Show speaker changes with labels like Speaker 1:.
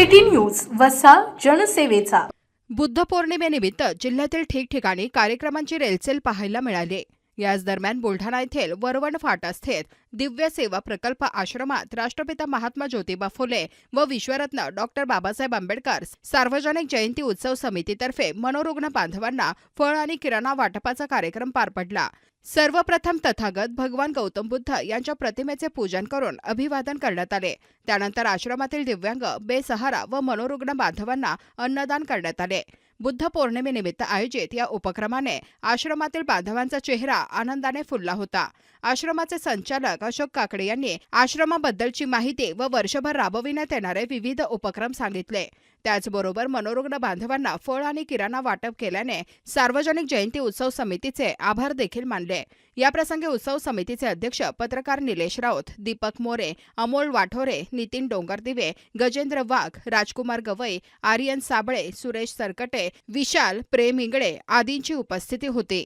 Speaker 1: City news वसा जनसेवेचा.
Speaker 2: बुद्ध पौर्णिमेनिमित्त जिल्ह्यातील ठिकठिकाणी कार्यक्रमांची रेलचेल पाहायला मिळाली. याच दरम्यान बुलढाणा येथील वरवण फाटा स्थित दिव्य सेवा प्रकल्प आश्रमात राष्ट्रपिता महात्मा ज्योतिबा फुले व विश्वरत्न डॉक्टर बाबासाहेब आंबेडकर सार्वजनिक जयंती उत्सव समितीतर्फे मनोरुग्ण बांधवांना फळ आणि किराणा वाटपाचा कार्यक्रम पार पडला. सर्वप्रथम तथागत भगवान गौतम बुद्ध यांच्या प्रतिमेचे पूजन करून अभिवादन करण्यात आले. त्यानंतर आश्रमातील दिव्यांग बेसहारा व मनोरुग्ण बांधवांना अन्नदान करण्यात आले. बुद्ध पौर्णिमेनिमित्त आयोजित या उपक्रमाने आश्रमातील बांधवांचा चेहरा आनंदाने फुलला होता. आश्रमाचे संचालक अशोक काकडे यांनी आश्रमाबद्दलची माहिती व वर्षभर राबविण्यात येणारे विविध उपक्रम सांगितले. त्याचबरोबर मनोरुग्ण बांधवांना फळ आणि किराणा वाटप केल्याने सार्वजनिक जयंती उत्सव समितीचे आभार देखील मानले. याप्रसंगी उत्सव समितीचे अध्यक्ष पत्रकार निलेश राऊत दीपक मोरे अमोल वाठोरे नितीन डोंगरदिवे गजेंद्र वाघ राजकुमार गवई आर्यन साबळे सुरेश सरकटे विशाल प्रेम इंगळे आदींची उपस्थिती होती.